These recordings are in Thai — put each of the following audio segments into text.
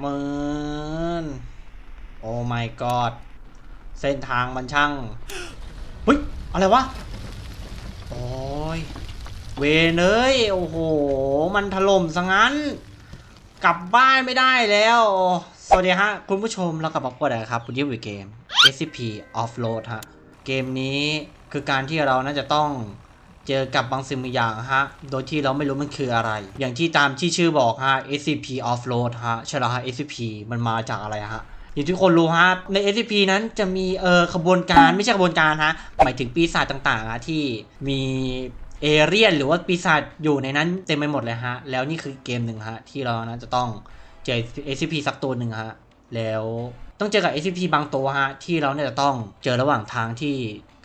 หมืนโอ้ my god เส้นทางมันช่างเฮ้ย อะไรวะ โอ้ย เวเอ้ยโอ้โห มันถล่มซะงั้น กลับบ้านไม่ได้แล้ว สวัสดีฮะ คุณผู้ชมเรากลับมาพบกันแล้ครับคุณยิ้มวิเกม SCP Offload ฮะ เกมนี้คือการที่เราน่าจะต้อง เจอกับบางสิ่งบางอย่างฮะ โดยที่เราไม่รู้มันคืออะไร อย่างที่ตามที่ชื่อบอกฮะ SCP Offload ฮะใช่แล้วฮะ SCP มันมาจากอะไรฮะอย่างที่คนรู้ฮะ ใน SCP นั้นจะมีเออขบวนการไม่ใช่ขบวนการฮะ หมายถึงปีศาจต่างๆฮะที่มีเอเรียนหรือว่าปีศาจอยู่ในนั้นเต็มไปหมดเลยฮะ แล้วนี่คือเกมหนึ่งฮะ ที่เรานะจะต้องเจอ SCP สักตัวหนึ่งฮะ แล้วต้องเจอกับ SCP บางตัวฮะ ที่เราเนี่ยจะต้องเจอระหว่างทางที่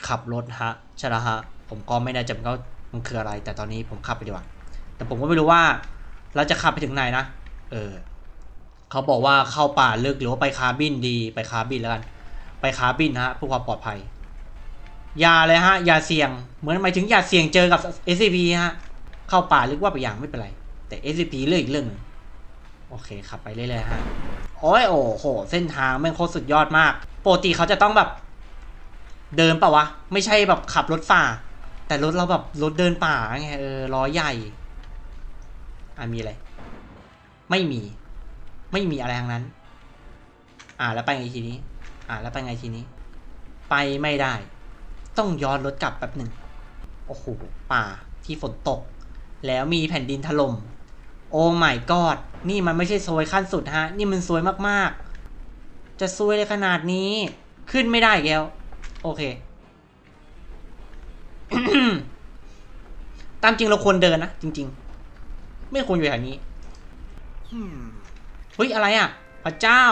ขับรถฮะใช่แล้วฮะ ผมก็ไม่แน่ใจว่ามันคืออะไร แต่ตอนนี้ผมขับไปดีกว่า แต่ผมก็ไม่รู้ว่าเราจะขับไปถึงไหนนะ เออ เขาบอกว่าเข้าป่าลึกหรือว่าไปคาบินดีไปคาบินแล้วกัน ไปคาบินฮะเพื่อความปลอดภัยอย่าเลยฮะอย่าเสี่ยง เหมือนหมายถึงอย่าเสี่ยงเจอกับ SCP ฮะ เข้าป่าลึกว่าไปอย่างไม่เป็นไร แต่ SCP เรื่องอีกเรื่องหนึงโอเคขับไปเรื่อยๆฮะ โอ้ยโอ้โห เส้นทางแม่งโคตรสุดยอดมาก ปกติเขาจะต้องแบบ เดินเปล่าวะ ไม่ใช่แบบขับรถฝ่า แต่รถเราแบบรถเดินป่าไงเออล้อใหญ่ อะมีอะไร ไม่มี ไม่มีอะไรทั้งนั้น อ่าแล้วไปไงทีนี้ อ่าแล้วไปไงทีนี้ ไปไม่ได้ ต้องย้อนรถกลับแป๊บหนึ่งโอ้โหป่าที่ฝนตก แล้วมีแผ่นดินถล่มโอ้ my god นี่มันไม่ใช่ซวยขั้นสุดฮะ นี่มันซวยมากๆ จะซวยเลยขนาดนี้ ขึ้นไม่ได้แล้ว โอเค ตามจริงเราควรเดินนะจริง ๆ ไม่ควรอยู่แถวนี้เฮ้ยอะไรอะ พระเจ้า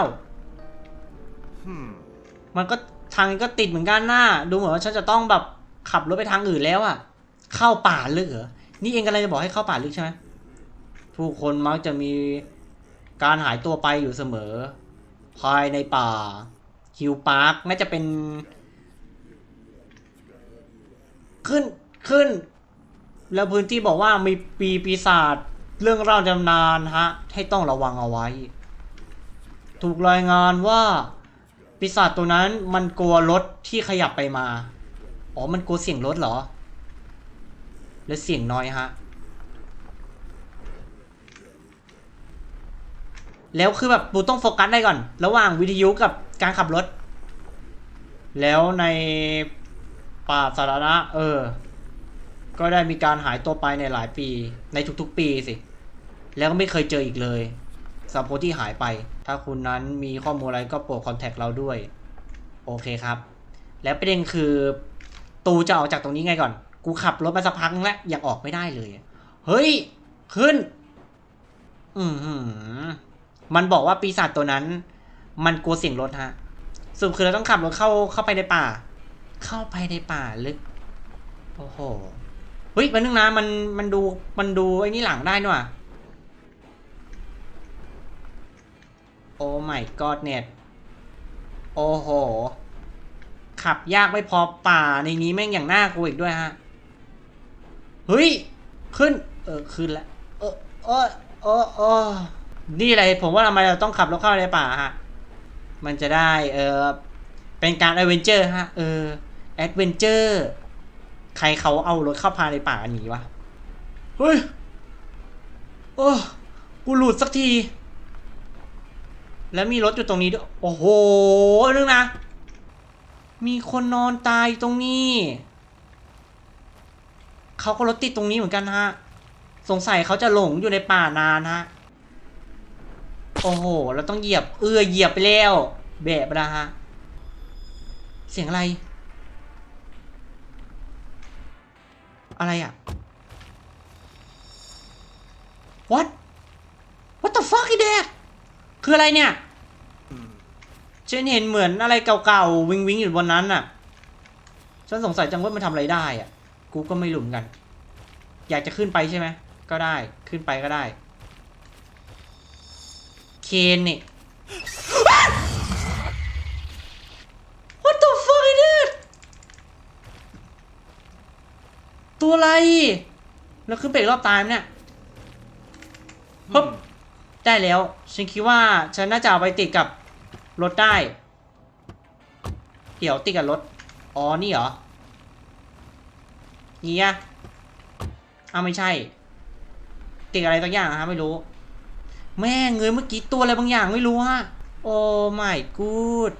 มันก็ทางก็ติดเหมือนกันน่าดูเหมือนว่าฉันจะต้องแบบขับรถไปทางอื่นแล้วอะ เข้าป่าลึกเหรอ นี่เองกำลังจะบอกให้เข้าป่าลึกใช่ไหมผู้คนมักจะมีการหายตัวไปอยู่เสมอ ภายในป่าฮิวพาร์คน่าจะเป็น ขึ้นขึ้น แล้วพื้นที่บอกว่ามีปีปีศาจเรื่องเล่าจำนานฮะ ให้ต้องระวังเอาไว้ ถูกรายงานว่าปีศาจตัวนั้นมันกลัวรถที่ขยับไปมา อ๋อ มันกลัวเสียงรถเหรอ และเสียงน้อยฮะ แล้วคือแบบปูต้องโฟกัสได้ก่อน ระหว่างวิทยุกับการขับรถ แล้วใน ป่าสาธารณะ เออ ก็ได้มีการหายตัวไปในหลายปี ในทุกๆปีสิ แล้วก็ไม่เคยเจออีกเลยสำหรับคนที่หายไป ถ้าคุณนั้นมีข้อมูลอะไรก็โปรดคอนแทคเราด้วย โอเคครับ แล้วประเด็นคือ ตูจะออกจากตรงนี้ไงก่อน กูขับรถมาสักพักแล้วยังออกไม่ได้เลย เฮ้ย ขึ้น อือหือมันบอกว่าปีศาจตัวนั้น มันกลัวเสียงรถฮะสรุปคือเราต้องขับรถเข้าเข้าไปในป่า เข้าไปในป่าลึก โอ้โหเฮ้ยมันนึงนะมันมันดูมันดูไอ้นี่หลังได้นี่ว่าโอ้ my god เน็ตโอ้โห ขับยากไม่พอป่าในนี้แม่งอย่างหน่ากลัวอีกด้วยฮะ เฮ้ย ขึ้น เออ ขึ้นแล้วเออเออเออเออนี่อะไรผมว่าทำไมเราต้องขับรถเข้าในป่าฮะ มันจะได้ เออ เป็นการแอดเวนเจอร์ฮะ เออแอดเวนเจอร์ใครเขาเอารถเข้าพาในป่าอันนี้วะ เฮ้ย โอ้กูหลุดสักที แล้วมีรถอยู่ตรงนี้ด้วย โอ้โหนึงนะ มีคนนอนตายอยู่ตรงนี้ เขาก็รถติดตรงนี้เหมือนกันฮะ สงสัยเขาจะหลงอยู่ในป่านานฮะ โอ้โห เราต้องเหยียบ เออเหยียบไปแล้ว แบะไปแล้วฮะ เสียงอะไร อะไรอะ what what the fuck is that คืออะไรเนี่ยฉันเห็นเหมือนอะไรเก่าๆ วิงวิงอยู่บนนั้นน่ะ ฉันสงสัยจังว่ามันทำอะไรได้อะ กูก็ไม่รู้เหมือนกัน อยากจะขึ้นไปใช่ไหม ก็ได้ ขึ้นไปก็ได้ เคนนี่ What the fuck is that ตัวอะไร แล้วขึ้นไปอีกรอบตายเนี่ยฮึบได้แล้ว ฉันคิดว่าฉันน่าจะเอาไปติดกับรถได้ เดี๋ยวติดกับรถ อ๋อ นี่เหรอ นี่อะอ้าไม่ใช่ ติดอะไรสักอย่างอะฮะไม่รู้ แม่เงยเมื่อกี้ตัวอะไรบางอย่างไม่รู้ฮะ โอ้ไม่กูด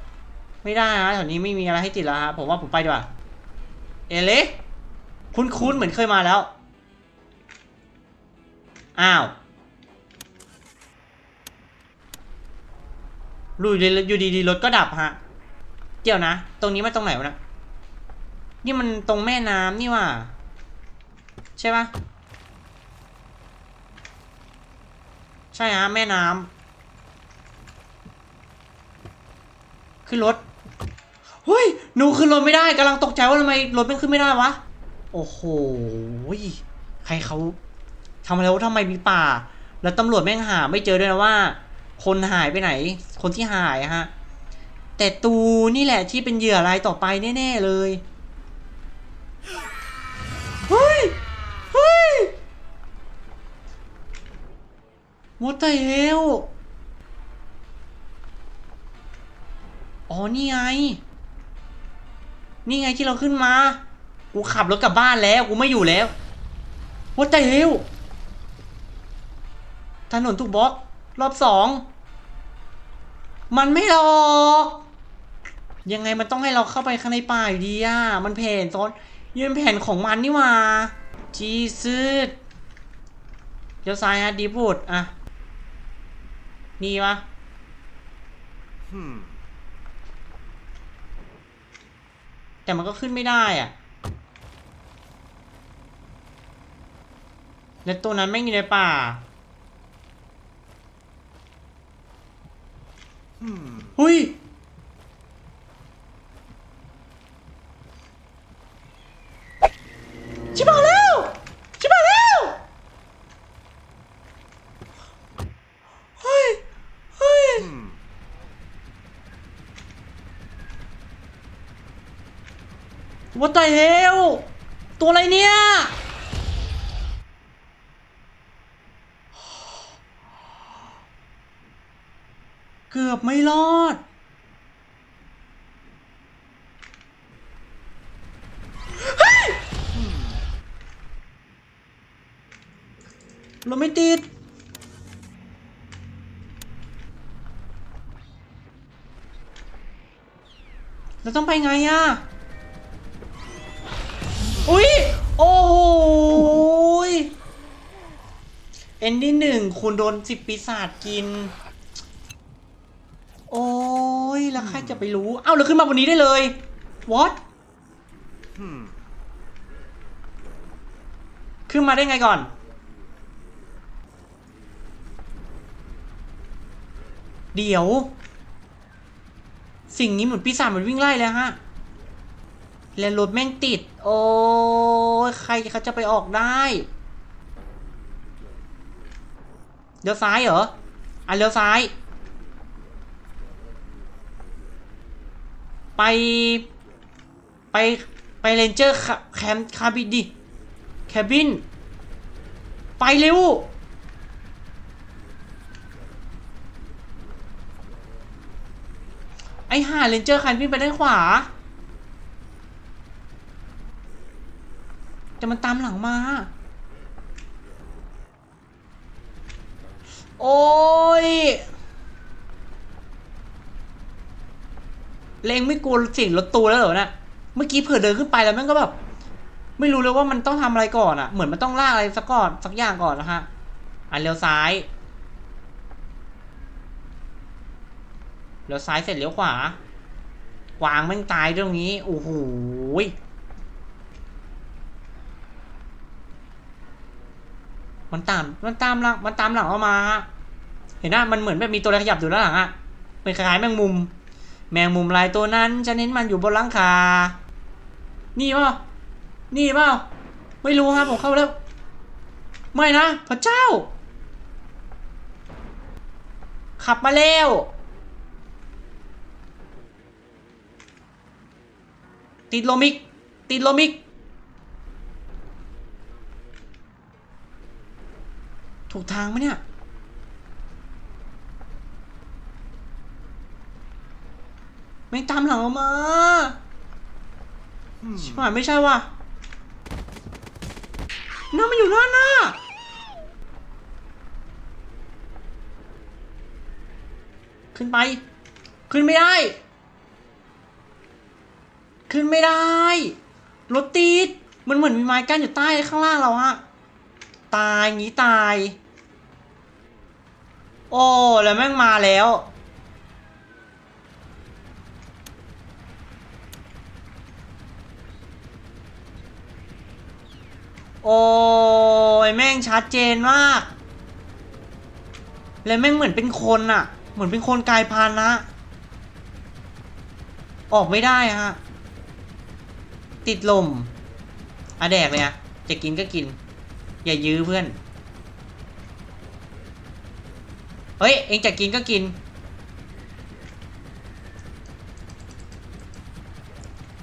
ไม่ได้ฮะแถวนี้ไม่มีอะไรให้ติดแล้วฮะ ผมว่าผมไปดีกว่า เอเล็ก คุ้นๆเหมือนเคยมาแล้ว อ้าวลุยเลยอยู่ดีๆรถก็ดับฮะ เดี๋ยวนะ ตรงนี้มันตรงไหนวะนะ นี่มันตรงแม่น้ำนี่ว่า ใช่ปะใช่ฮะแม่น้ำขึ้นรถเฮ้ยหนูขึ้นรถไม่ได้กำลังตกใจว่าทำไมรถมันขึ้นไม่ได้วะ โอ้โห ใครเขาทำอะไรวะทำไมมีป่า แล้วตำรวจแม่งหาไม่เจอด้วยนะว่า คนหายไปไหน คนที่หายฮะ แต่ตูนี่แหละที่เป็นเหยื่อรายต่อไปแน่ๆเลย เฮ้ย เฮ้ย What the hell อ๋อ นี่ไง นี่ไงที่เราขึ้นมา กูขับรถกลับบ้านแล้ว กูไม่อยู่แล้ว What the hell ถนนถูกบล็อก รอบสอง มันไม่หรอก ยังไงมันต้องให้เราเข้าไปข้างในป่าอยู่ดีอะ มันแผนซ้อนยืนแผนของมันนี่หว่าจีซึดเดี๋ยวซ้ายฮะดีบูดอะ นี่ปะ Hmm. แต่มันก็ขึ้นไม่ได้อะ แล้วตัวนั้นไม่งอยู่ในป่า Hmm. หุยชิบหายแล้วชิบหายแล้วเฮ้ยเฮ้ย Hmm. วัตไตเฮลตัวอะไรเนี่ย เกือบ ไม่รอด เราไม่ติด เราต้องไปไงอะอุ้ยโอ้โหยเอ็นที่หนึ่งคุณโดนสิบปีศาจกิน แล้วใครจะไปรู้ เอ้าเราขึ้นมาบนนี้ได้เลย what ขึ้นมาได้ไงก่อน เดี๋ยว สิ่งนี้เหมือนปีศาจมันวิ่งไล่เลยฮะ และรถแม่งติด โอ้ยใครเขาจะไปออกได้เลี้ยวซ้ายเหรอ อะเลี้ยวซ้าย ไป ไป ไปเรนเจอร์แคมคาบินดิ แคบิน ไปเร็ว ไอ้ห่าเรนเจอร์คันวิ่งไปด้านขวา แต่มันตามหลังมา โอ้ย เลงไม่กลัวเสียงรถตูแล้วเหรอเนะเมื่อกี้เผื่อเดินขึ้นไปแล้วแม่งก็แบบ ไม่รู้เลยว่ามันต้องทำอะไรก่อนอะ่ะ เหมือนมันต้องลากอะไรสักก่อนสักอย่างก่อนนะฮะอะเลี้ยวซ้ายเลี้ยวซ้ายเสร็จเลี้ยวขวากวางแม่งตายตรงนี้โอ้โหมันตามมันตามหลังมันตามหลังเรามาฮะเห็นไหมมันเหมือนแบบมีตัวอะไรขยับอยู่ด้านหลังอะเป็นคล้ายแมงมุม แมงมุมลายตัวนั้นฉันเห็นมันอยู่บนหลังคา นี่เปล่านี่เปล่าไม่รู้ครับผมเข้าแล้ว ไม่นะพระเจ้า ขับมาแล้วติดโลมิกติดโลมิกถูกทางไหมเนี่ย ไม่งตามหลังเรามา Hmm. ชิบหายไม่ใช่ว่ะน่ามันอยู่หน้าหน้าขึ้นไป ขึ้นไม่ได้ ขึ้นไม่ได้ รถติด มันเหมือนมีไม้กั้นอยู่ใต้ข้างล่างเราฮะ ตายงี้ตาย โอ้ แล้วแม่งมาแล้ว โอ้ยแม่งชัดเจนมาก แล้วแม่งเหมือนเป็นคนอะเหมือนเป็นคนกลายพันธุ์นะออกไม่ได้ฮะ ติดลมอะแดกเลยอะจะกินก็กิน อย่ายื้อเพื่อน เฮ้ย เองจะกินก็กิน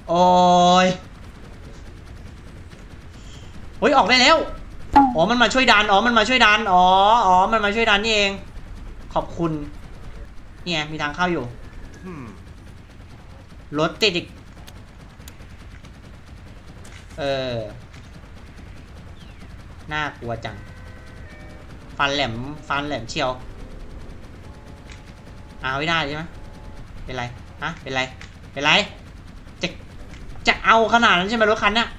โอ้ย ฮ้ยออกได้แล้ว อ๋อมันมาช่วยดัน อ๋อมันมาช่วยดัน อ๋อ อ๋อมันมาช่วยดันนี่เอง ขอบคุณ เนี่ยมีทางเข้าอยู่รถติดอีก เออ น่ากลัวจัง ฟันแหลม ฟันแหลมเชียวเอาไม่ได้ใช่ไหมเป็นไร ฮะ เป็นไร เป็นไร จะ จะเอาขนาดนั้นใช่ไหมรถคันเนี้ย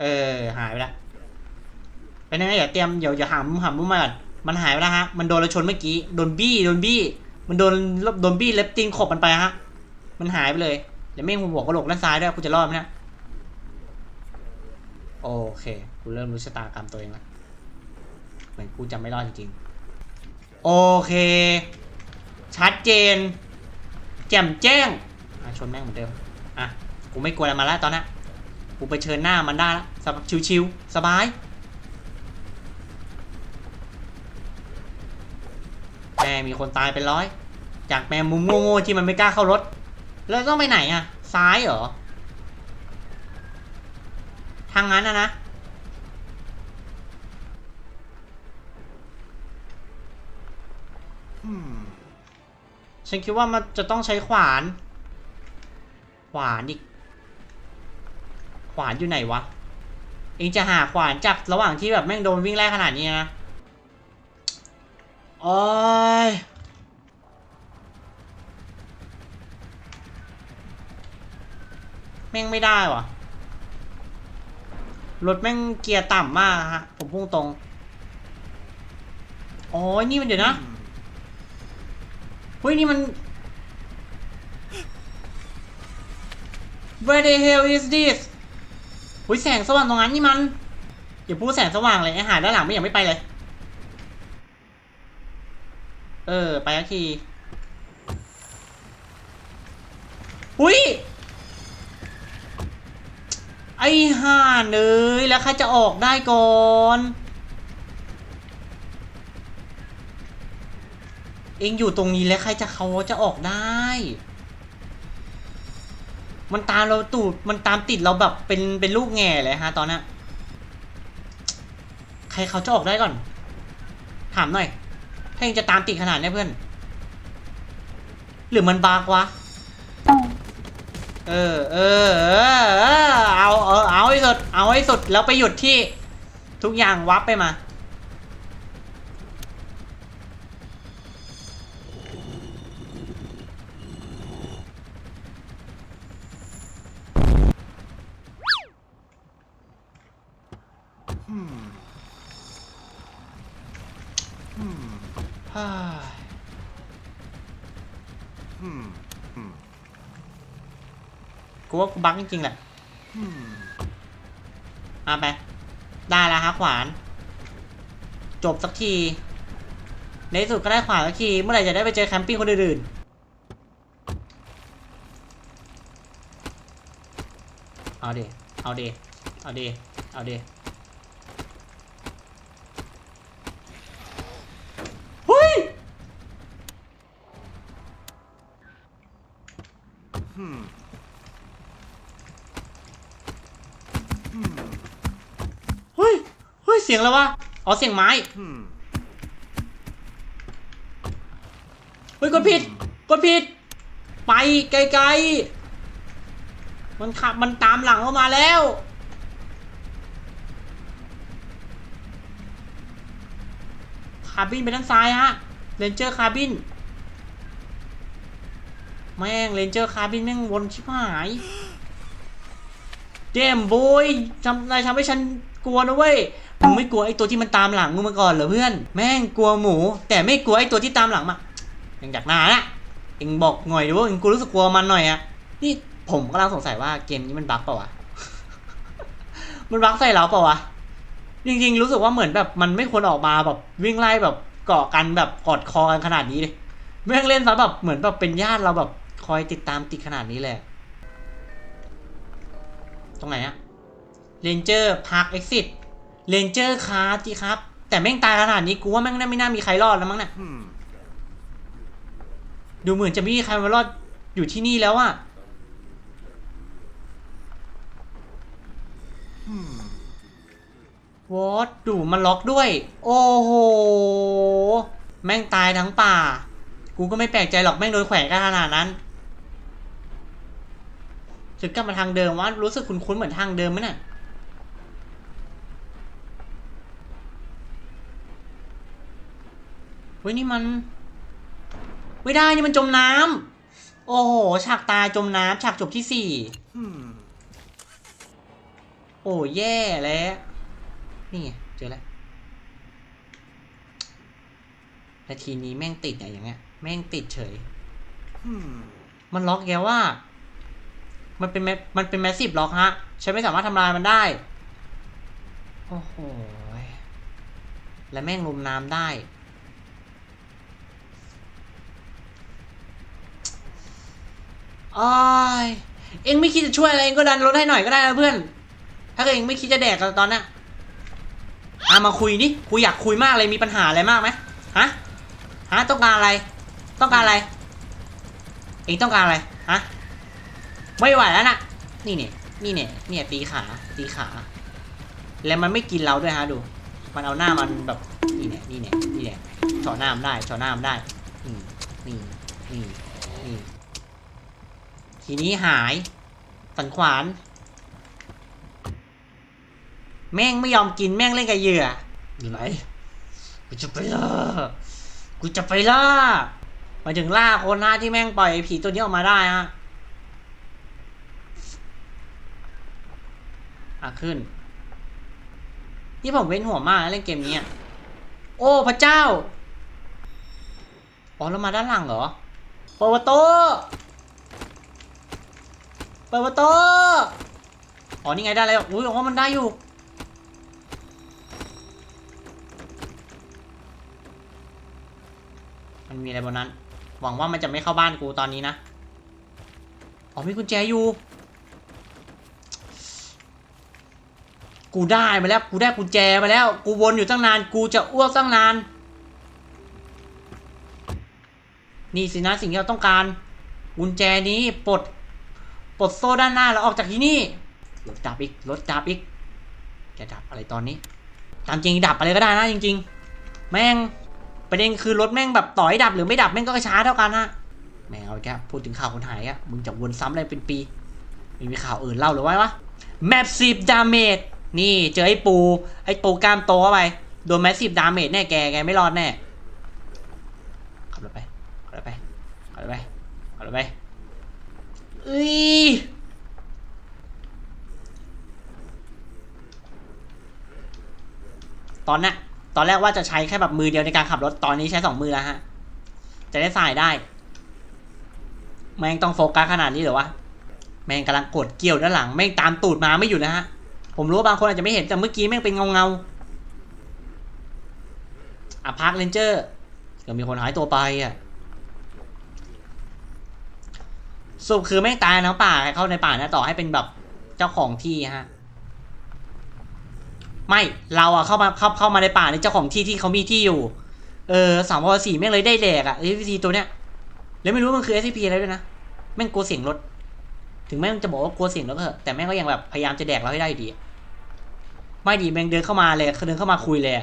เออ หายไปละเป็นยังไงเดี๋ยวเตรียมเดี๋ยวอย่าหามหามมุมมาก่อนมันหายไปแล้วฮะ มันโดนเราชนเมื่อกี้ โดนบี้ โดนบี้ มันโดนโดนบี้เล็บตีนขบมันไปฮะ มันหายไปเลย เดี๋ยวแม่งหัวกระโหลกด้านซ้ายด้วยกูจะรอดไหมนะโอเค กูเริ่มรู้ชะตากรรมตัวเองล้วเหมือนกูจะไม่รอดจริงๆ โอเค ชัดเจน แจ่มแจ้งชนแม่งเหมือนเดิม อะ กูไม่กลัวอะไรมาแล้วตอนนี้ กูไปเชิญหน้ามันได้ล้วสบชิวๆสบาย แม่มีคนตายเป็นร้อย จากแมงมุมโง่ๆที่มันไม่กล้าเข้ารถ แล้วต้องไปไหนอะซ้ายเหรอ ทางนั้นนะนะฉันคิดว่ามันจะต้องใช้ขวาน ขวานอีก ขวานอยู่ไหนวะ เองจะหาขวานจากระหว่างที่แบบแม่งโดนวิ่งไล่ขนาดนี้นะโอ้ยแม่งไม่ได้วะรถแม่งเกียร์ต่ำมากฮะ ผมพุ่งตรงอ๋อนี่มันเดี๋ยวนะ Hmm. เฮ้ย นี่มัน Where the hell is this เฮ้ยแสงสว่างตรงนั้นนี่มัน อย่าพูดแสงสว่างเลยไอหาด้านหลังไม่อยากไม่ไปเลย เออ ไปสักทีหุ้ยไอ้ห่าเนยแล้วใครจะออกได้ก่อนเองอยู่ตรงนี้แล้วใครจะเขาจะออกได้ มันตามเราตูดมันตามติดเราแบบเป็นเป็นลูกแง่เลยฮะตอนนี้นใครเขาจะออกได้ก่อน ถามหน่อย ถ้าเองจะตามติดขนาดนี้เพื่อน หรือมันบากวะ เออ เออ เออเออเอาเออเอาให้สุด เอาให้สุด แล้วไปหยุดที่ ทุกอย่างวับไปมา Hmm. Hmm. ฮ่า Hmm. Hmm. กูว่ากู บักจริงๆแหละ Hmm. เอาไป ได้แล้วฮะขวาน จบสักที ในที่สุดก็ได้ขวานสักที เมื่อไหร่จะได้ไปเจอแคมปิ้งคนอื่นๆเอาเดเอาเดเอาเดเอาเดเฮ้ย Hmm. Hmm. เฮ้ย เฮ้ย เสียงอะไรวะ อ๋อเสียงไม้ Hmm. ฮ้ยกดผิด กดผิด ไปไกลๆ มันขับมันตามหลังเข้ามาแล้ว คาร์บินไปด้านซ้ายฮะ เรนเจอร์คาร์บิน แม่งเรนเจอร์คาร์บินแม่งวนชิบหายเจมส์บอยทำนายทำให้ฉันกลัวนะเว้ย มึงไม่กลัวไอ้ตัวที่มันตามหลังมึงมาก่อนเหรอเพื่อน แม่งกลัวหมู แต่ไม่กลัวไอ้ตัวที่ตามหลังมายังจากนานะเอ็งบอกหน่อยดิว่าเอ็งกูรู้สึกกลัวมันหน่อยอะนี่ผมกำลังสงสัยว่าเกมนี้มันบั๊กเปล่าวะ มันบั๊กใส่เราเปล่าวะ จริงๆ รู้สึกว่าเหมือนแบบมันไม่ควรออกมาแบบวิ่งไล่แบบเกาะกันแบบกอดคอกันขนาดนี้เลยแม่งเล่นซะแบบเหมือนแบบเป็นญาติเราแบบคอยติดตามติดขนาดนี้เลยตรงไหนอะเรนเจอร์พาร์คเอ็กซิส เรนเจอร์คาร์จีครับ แต่แม่งตายขนาดนี้กูว่าแม่งไม่น่ามีใครรอดแล้วมั้งเนี่ย Hmm. ดูเหมือนจะไม่มีใครมารอดอยู่ที่นี่แล้วอะ Hmm. วอตดูมันล็อกด้วย โอ้โห แม่งตายทั้งป่า กูก็ไม่แปลกใจหรอกแม่งโดนแขวนกันขนาดนั้นถึงกลับมาทางเดิมว่ารู้สึกคุ้นๆเหมือนทางเดิมไหมน่ะ ฮ้ยนี่มัน ไม่ได้นี่มันจมน้ำโอ้โหฉากตายจมน้ำฉากจบที่สี่ Hmm. โอ้แย่แล้วนี่ไงเจอแล้วนาทีนี้แม่งติดอะอย่างเงี้ย แม่งติดเฉย Hmm. มันล็อกแกว่า มันเป็นแมมันเป็นแมสซีฟล็อกฮะฉันไม่สามารถทำลายมันได้ โอ้โหยและแม่งลุมน้ำได้ อ้ายเองไม่คิดจะช่วยอะไรเองก็ดันรถให้หน่อยก็ได้นะเพื่อน ถ้าเกิดเองไม่คิดจะแดกกันตอนนี้ยอามาคุยนี่กูอยากคุยมากเลยมีปัญหาอะไรมากไหมฮะฮะต้องการอะไร ต้องการอะไร เองต้องการอะไรฮะไม่ไหวแล้วนะนี่เนี่ยนี่เนี่ยเนี่ยตีขาตีขา แล้วมันไม่กินเราด้วยฮะดู มันเอาหน้ามันแบบนี่เนี่ยนี่เนี่ยนี่เนี่ยเฉาะหน้ามันได้เฉาะหน้ามันได้นี่นี่นี่ ทีนี้หาย สันขวาน แม่งไม่ยอมกินแม่งเล่นกับเหยื่ออยู่ไหนกูจะไปล่ากูจะไปล่ามาถึงล่าคนนะที่แม่งปล่อยผีตัวนี้ออกมาได้ฮะอะขึ้น นี่ผมเว้นหัวมากนะเล่นเกมนี้โอ้พระเจ้า อ๋อเรามาด้านหลังเหรอเปิดประตูเปิดประตูอ๋อนี่ไงได้แล้วอุ้ยว่ามันได้อยู่ มันมีอะไรบนนั้น หวังว่ามันจะไม่เข้าบ้านกูตอนนี้นะ อ๋อมีกุญแจอยู่ กูได้มาแล้ว กูได้กุญแจมาแล้ว กูวนอยู่ตั้งนาน กูจะอ้วกตั้งนาน นี่สินะสิ่งที่เราต้องการ กุญแจนี้ปลด ปลดโซ่ด้านหน้าแล้วออกจากที่นี่รถดับอีกรถดับอีกจะดับอะไรตอนนี้ ตามจริงดับอะไรก็ได้นะจริง ๆ แม่งประเด็นคือรถแม่งแบบต่อให้ดับหรือไม่ดับแม่งก็ช้าเท่ากันฮะแม่งเอาแกแล้วพูดถึงข่าวคนหายอะมึงจะวนซ้ำอะไรเป็นปีม่มีข่าวอื่นเล่าหรือไว้วะแมปซีฟดาเมจนี่เจอไอ้ปู ไอ้ปูกล้ามโตเข้าไปโดนแมสซีฟดาเมจแน่แกแกไม่รอดแน่ขับรถไปขับรถไปขับรถไปขับรถไป เอ้ยตอนน่ะตอนแรกว่าจะใช้แค่แบบมือเดียวในการขับรถ ตอนนี้ใช้สองมือแล้วฮะ จะได้สายได้ แม่งต้องโฟกัสขนาดนี้เหรอวะ แม่งกำลังกดเกี่ยวด้านหลัง แม่งตามตูดมาไม่อยู่นะฮะ ผมรู้ว่าบางคนอาจจะไม่เห็น แต่เมื่อกี้แม่งเป็นเงาเงาอะพาร์คเลนเจอร์ก็มีคนหายตัวไปอะ สุปคือแม่ตายทั้งป่าเข้าในป่านะต่อให้เป็นแบบเจ้าของที่ฮะ ไม่เราอะเข้ามาเข้าเข้ามาในป่าในเจ้าของที่ที่เขามีที่อยู่ เออสามพอสี่แม่งเลยได้แดกอะเอฟซีตัวเนี้ยแล้วไม่รู้มันคือ SCP อะไรด้วยนะแม่งกลัวเสียงรถ ถึงแม่งจะบอกว่ากลัวเสียงรถก็เถอะแต่แม่งก็ยังแบบพยายามจะแดกเราให้ได้อยู่ดี ไม่ดีแม่งเดินเข้ามาเลยเดินเข้ามาคุยเลย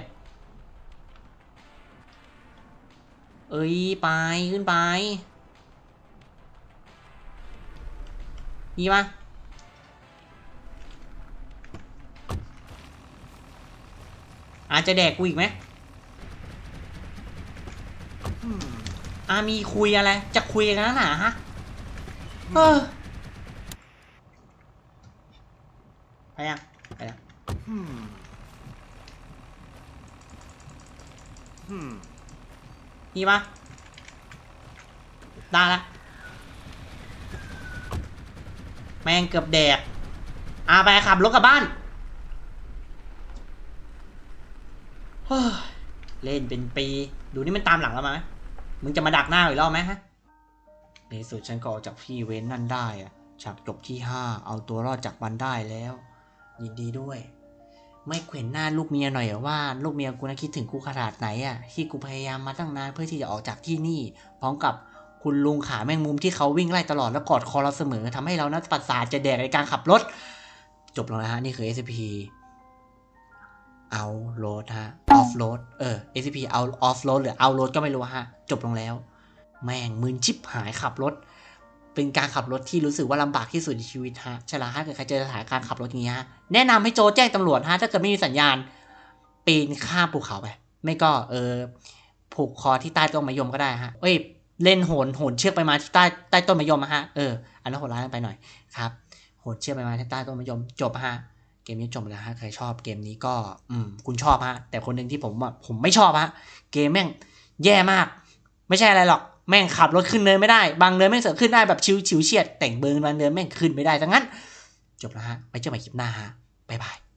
เอ้ยไปขึ้นไป นี่ปะอาจจะแดกกูอีกไหมอามีคุยอะไร จะคุยกันนักหนาฮะ เออไปยังไปยังอืมอืมนี่ปะได้ละ แม่งเกือบแดกอาไปขับรถกลับบ้านเล่นเป็นปี ดูนี่มันตามหลังเรามาไหมมึงจะมาดักหน้าอีกรอบไหมฮะ ในสุดฉันก็ออกจากพี่เว้นนั่นได้อะฉากจบที่ห้าเอาตัวรอดจากมันได้แล้ว ยินดีด้วย ไม่เขวนหน้าลูกเมียหน่อยหรอว่า ลูกเมียกูนะคิดถึงกูขนาดไหนอะที่กูพยายามมาตั้งนานเพื่อที่จะออกจากที่นี่ พร้อมกับ คุณลุงขาแมงมุมที่เขาวิ่งไล่ตลอดและกอดคอเราเสมอทำให้เรานะประสาทจะแดกในการขับรถ จบแล้วนะฮะ นี่คือ SCP เอาโรดฮะออฟโรดเออ SCP เอาออฟโรดหรือเอาโรดก็ไม่รู้ฮะ จบลงแล้ว แม่งมึนชิบหายขับรถ เป็นการขับรถที่รู้สึกว่าลำบากที่สุดในชีวิตฮะใช่แล้วฮะเกิดใครเจอสถานการณ์ขับรถอย่างนี้ฮะแนะนำให้โจแจ้งตำรวจฮะถ้าเกิดไม่มีสัญญาณปีนข้ามภูเขาไปไม่ก็เออผูกคอที่ใต้ต้นมะยมก็ได้ฮะเอ้ย เล่นโหนโหนเชือกไปมาที่ใต้ใต้ต้นมะยมอะฮะเอออันนั้นโหดร้ายไปหน่อยครับโหนเชือกไปมาที่ใต้ต้นมะยมจบฮะเกมนี้จบแล้วฮะใครชอบเกมนี้ก็อืมคุณชอบฮะแต่คนหนึ่งที่ผมอะผมไม่ชอบฮะเกมแม่งแย่มาก ไม่ใช่อะไรหรอกแม่งขับรถขึ้นเนินไม่ได้ บางเนินแม่งเสือขึ้นได้แบบชิวชิวเฉียด แต่งเบิร์นบางเนินแม่งขึ้นไม่ได้ดังนั้น จบแล้วฮะไว้เจอกันใหม่คลิปหน้าฮะบ๊ายบาย